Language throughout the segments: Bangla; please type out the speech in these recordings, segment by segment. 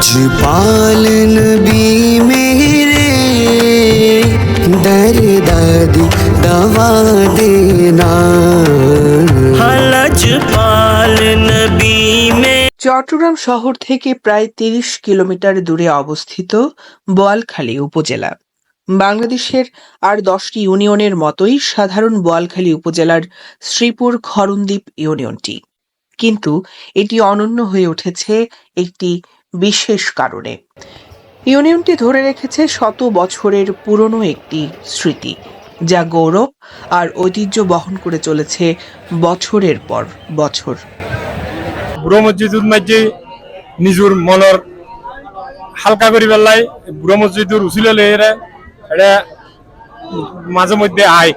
पाल नबी मेरे दर दादी दवा देना हलज पाल नबी में চট্টগ্রাম শহর থেকে প্রায় তিরিশ কিলোমিটার দূরে অবস্থিত বোয়ালখালী উপজেলা বাংলাদেশের আর দশটি ইউনিয়নের মতোই সাধারণ বোয়ালখালী উপজেলার শ্রীপুর খরণদ্বীপ ইউনিয়নটি কিন্তু এটি অনন্য হয়ে উঠেছে একটি বিশেষ কারণে। ইউনিয়নটি ধরে রেখেছে শত বছরের পুরনো একটি স্মৃতি, যা গৌরব আর ঐতিহ্য বহন করে চলেছে বছরের পর বছর। বুড়ো মসজিদুর মাঝে নিজের মনের হালকা করি পেলাই বুড়ো মসজিদুর উচিলে এটা মাঝে মধ্যে আয়।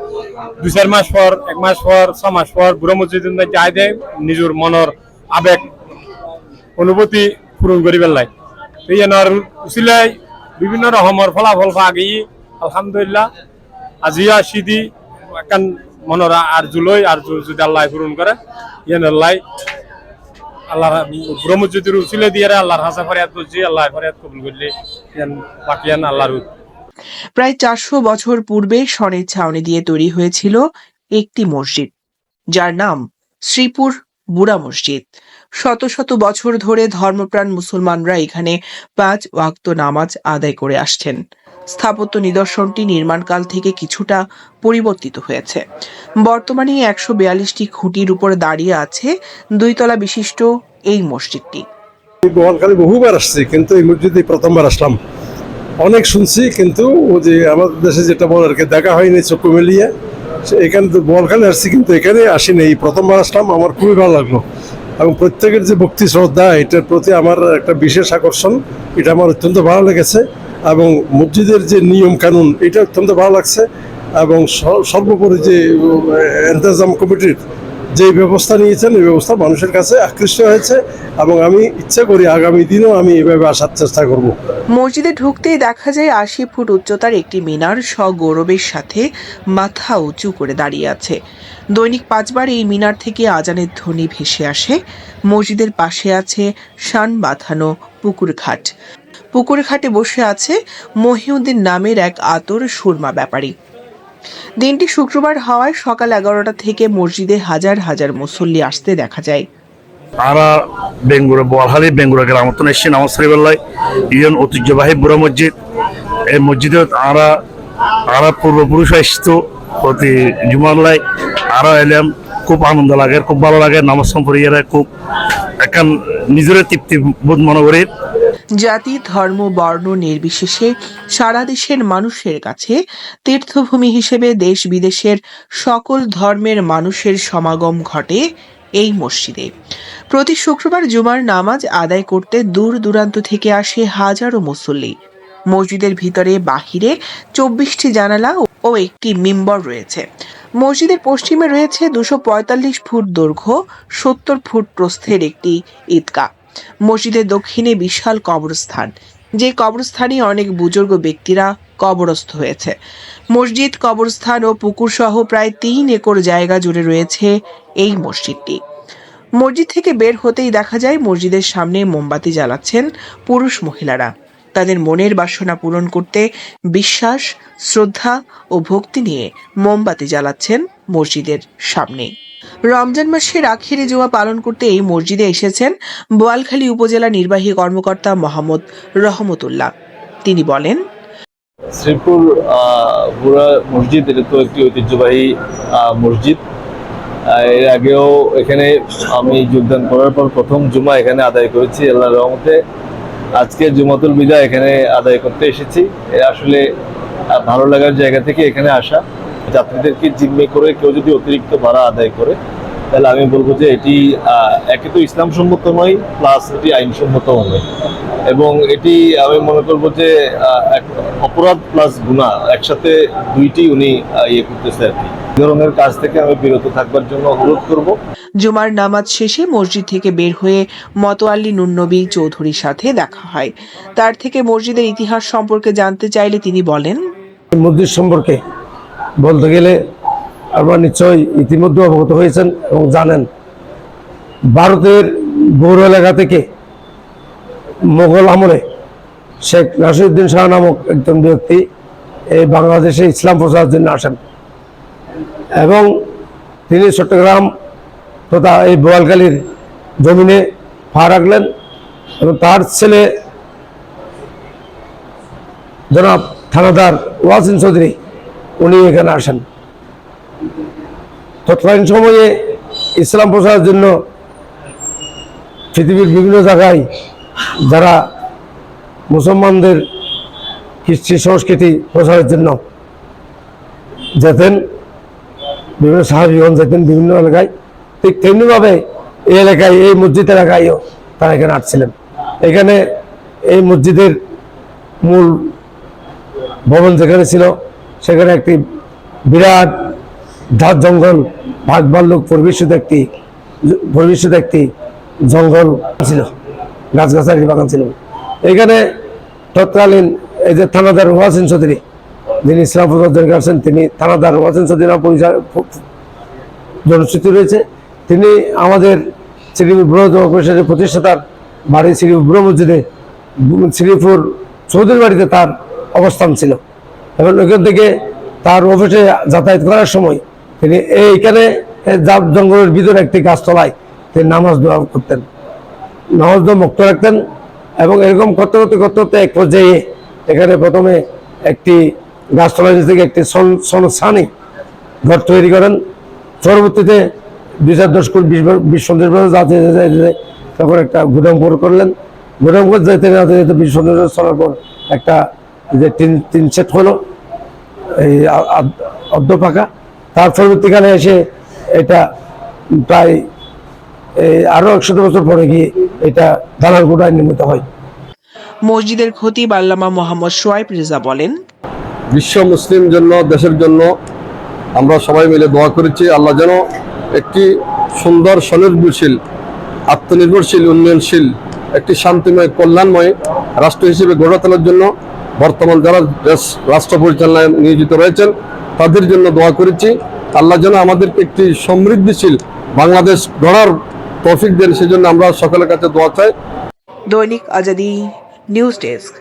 দু চার মাস পর, এক মাস পর, ছ মাস পর বুড়ো মসজিদুর মধ্যে আয় দেয় নিজের মনের আবেগ, অনুভূতি পূরণ করি পেলাই এই এনার উচিলাই বিভিন্ন রকমের ফলাফল গিয়ে আলহামদুলিল্লাহ। আজিও আসি দি একান মনের আর জুলই আর যদি আল্লাহ পূরণ করে ইয়ান আল্লাহ আল্লাহ ব্রহ্মজ্যোতির উচিলে দিয়ে আল্লাহর হাসা ফরিয়াদ করছি আল্লাহ ফরিয়াদ কবুল করলে ইয়ান বাকিয়ান আল্লাহর প্রায় চারশো বছর পূর্বে সনের ছাউনি দিয়ে তৈরি হয়েছিল একটি মসজিদ, যার নাম শ্রীপুর বুড়া মসজিদ। শত শত বছর ধরে ধর্মপ্রাণ মুসলমানরা এখানে পাঁচ ওয়াক্ত নামাজ আদায় করে আসছেন। স্থাপত্য নিদর্শনটি নির্মাণকাল থেকে কিছুটা পরিবর্তিত হয়েছে। বর্তমানে একশো বিয়াল্লিশটি খুঁটির উপর দাঁড়িয়ে আছে দুইতলা বিশিষ্ট এই মসজিদটি। বোয়ালখালী বহুবার আসছি, কিন্তু এই মসজিদে প্রথমবার আসলাম। অনেক শুনছি, কিন্তু যে আমাদের দেশে যেটা বলে আর কি, দেখা হয়নি, চক্ষু মিলিয়ে। এখানে তো বোয়ালখালী আসছি, কিন্তু এখানে আসিনি। এই প্রথমবার আসলাম, আমার খুবই ভালো লাগল। এবং প্রত্যেকের যে ভক্তি শ্রদ্ধা, এটার প্রতি আমার একটা বিশেষ আকর্ষণ, এটা আমার অত্যন্ত ভালো লেগেছে। এবং মসজিদের যে নিয়ম কানুন, এটা অত্যন্ত ভালো লাগছে। এবং সর্বোপরি যে এন্তাজাম কমিটির যে ব্যবস্থা নিয়েছেন, এই ব্যবস্থা মানুষের কাছে আকৃষ্ট হয়েছে এবং আমি ইচ্ছা করি আগামী দিনেও আমি এভাবে আসার চেষ্টা করব। মসজিদে ঢুকতেই দেখা যায় আশি ফুট উচ্চতার একটি মিনার সগৌরবের সাথে মাথা উঁচু করে দাঁড়িয়ে আছে। দৈনিক পাঁচবার এই মিনার থেকে আজানের ধ্বনি ভেসে আসে। মসজিদের পাশে আছে শান বাঁধানো পুকুর ঘাট। পুকুর ঘাটে বসে আছে মহিউদ্দিন নামের এক আতর সুরমা ব্যাপারী। দিনটি শুক্রবার হওয়ায় সকাল এগারোটা থেকে মসজিদে হাজার হাজার মুসল্লি আসতে দেখা যায়। আমরা বেঙ্গুরে, বোয়ালহালি, বেঙ্গুরা গ্রামতন এসেছি নামাজ শরীফাল্লাহ ইউন ঐতিহ্যবাহী বুড়া মসজিদ। এই মসজিদে আমরা আমরা পূর্বপুরুষ এসতো প্রতি জুমাল্লাই আরও এলাম, খুব আনন্দ লাগে, খুব ভালো লাগে, নামাজ সম্পর্কে খুব এখন নিজের তৃপ্তি বোধ মনে করি। জাতি, ধর্ম, বর্ণ নির্বিশেষে সারা দেশের মানুষের কাছে তীর্থভূমি হিসেবে দেশ বিদেশের সকল ধর্মের মানুষের সমাগম ঘটে এই মসজিদে। প্রতি শুক্রবার জুমার নামাজ আদায় করতে দূর দূরান্ত থেকে আসে হাজারো মুসল্লি। মসজিদের ভিতরে বাহিরে চব্বিশটি জানালা ও একটি মিম্বর রয়েছে। মসজিদের পশ্চিমে রয়েছে দুশো ফুট দৈর্ঘ্য, সত্তর ফুট প্রস্থের একটি ঈদগাহ। মসজিদের দক্ষিণে বিশাল কবরস্থান, যে কবরস্থানে অনেক বুজুর্গ ব্যক্তিরা কবরস্থ হয়েছে। মসজিদ, কবরস্থান ও পুকুর সহ প্রায় তিন একর জায়গা জুড়ে রয়েছে এই মসজিদটি। মসজিদ থেকে বের হতেই দেখা যায়, মসজিদের সামনে মোমবাতি জ্বালাচ্ছেন পুরুষ মহিলারা। তাদের মনের বাসনা পূরণ করতে বিশ্বাস, শ্রদ্ধা ও ভক্তি নিয়ে মোমবাতি জ্বালাচ্ছেন মসজিদের সামনে। রমজান মাসের আখিরে জুমা পালন করতে এই মসজিদে এসেছেন বোয়ালখালী উপজেলা নির্বাহী কর্মকর্তা মোহাম্মদ রহমতুল্লাহ। তিনি বলেন, শ্রীপুর বুড়া মসজিদ, এটা তো একটি ঐতিহ্যবাহী মসজিদ। এর আগেও এখানে আমি যোগদান করার পর প্রথম জুমা এখানে আদায় করেছি আল্লাহ রহমতে। আজকে জুমাতুল বিদা এখানে আদায় করতে এসেছি। আসলে ভালো লাগার জায়গা থেকে এখানে আসা। যাত্রীদেরকে জিম্মে করে কেউ যদি অতিরিক্ত ভাড়া আদায় করে তাহলে আমি বলব যে এটি আহ, একে তো ইসলাম সম্মত নয় প্লাস এটি আইনসম্মতও নয় এবং এটি আমি মনে করব যে আহ, অপরাধ প্লাস গুণা একসাথে দুইটি উনি ইয়ে করতেছে আর কি। ধরনের কাজ থেকে আমি বিরত থাকবার জন্য অনুরোধ করব। জুমার নামাজ শেষে মসজিদ থেকে বের হয়ে মতোয়াল্লি নুন্নবী চৌধুরীর সাথে দেখা হয়। তার থেকে মসজিদের ইতিহাস সম্পর্কে জানতে চাইলে তিনি বলেন মসজিদ সম্পর্কে বলতে গেলে আপনারা নিশ্চয়ই ইতিমধ্যে অবগত হয়েছেন এবং জানেন, ভারতের গৌর এলাকা থেকে মোগল আমলে শেখ নাসিরুদ্দিন শাহ নামক একজন ব্যক্তি এই বাংলাদেশে ইসলাম প্রচারের জন্য আসেন এবং তিনি চট্টগ্রাম তথা এই বোয়ালখালীর জমিনে পা রাখলেন এবং তার ছেলে জনাব থানাদার ওয়াসিন চৌধুরী উনি এখানে আসেন। তৎকালীন সময়ে ইসলাম প্রচারের জন্য পৃথিবীর বিভিন্ন জায়গায় যারা মুসলমানদের কৃষ্টি সংস্কৃতি প্রচারের জন্য যেতেন, বিভিন্ন সাহাবিগঞ্জ যেতেন বিভিন্ন এলাকায়, ঠিক তেমনিভাবে এই এলাকায়, এই মসজিদ এলাকায়ও তারা এখানে আসছিলেন। এখানে এই মসজিদের মূল ভবন যেখানে ছিল সেখানে একটি বিরাট ঝাড় জঙ্গল, ভাগ ভাল্লুক পরিবেশিত একটি পরিবেশিত একটি জঙ্গল ছিল, গাছগাছালি বাগান ছিল। এখানে তৎকালীন এই যে থানাদার ওয়াসিন চৌধুরী, যিনি ইসলাম প্রচার করছেন তিনি থানাদার ওয়াসিন চৌধুরী পরিচয় জনশ্রুতি রয়েছে। তিনি আমাদের শ্রীপুর বৃহত্তম পরিষদের প্রতিষ্ঠাতার বাড়ি শ্রীপুর ব্রহ্ম মসজিদে, শ্রীপুর চৌধুরী বাড়িতে তার অবস্থান ছিল। এবং ওইখান থেকে তার অফিসে যাতায়াত করার সময় তিনি এইখানে জঙ্গলের ভিতরে একটি গাছতলায় তিনি নামাজ দোয়া করতেন। নামাজ দোয়া মুক্ত রাখতেন এবং এরকম করতে করতে করতে করতে এক পর্যায়ে এখানে প্রথমে একটি গাছতলার নিচ থেকে একটি সন সনসানি ঘর তৈরি করেন। পরবর্তীতে দুই চার দশ কোটি বিশ বিশ সন্দেশ বছর যাতে যেতে তখন একটা গুদাম ঘর করলেন। গুদাম ঘর যেতে যেতে যেতে বিশ বছর চলার পর একটা যে তিন তিন সেট হলো এই অর্ধ পাকা। তার পরবর্তীকালে এসে এটা প্রায় এই আরও একশত বছর পরে গিয়ে এটা দালাল গোড়ায় নির্মিত হয়। মসজিদের খতিব আল্লামা মোহাম্মদ সোয়াইব রেজা বলেন বিশ্ব মুসলিম জন্য দেশের জন্য আমরা সবাই মিলে দোয়া করেছি আল্লাহ যেন একটি সুন্দর স্বনির্ভরশীল আত্মনির্ভরশীল উন্নয়নশীল একটি শান্তিময় কল্যাণময় রাষ্ট্র হিসেবে গড়ে তোলার জন্য বর্তমান যারা রাষ্ট্র পরিচালনায় নিয়োজিত রয়েছেন তাদের জন্য দোয়া করেছি। আল্লাহ যেন আমাদেরকে একটি সমৃদ্ধিশীল বাংলাদেশ গড়ার তফিক দেন সেজন্য আমরা সকলের কাছে দোয়া চাই। দৈনিক আজাদি নিউজ ডেস্ক।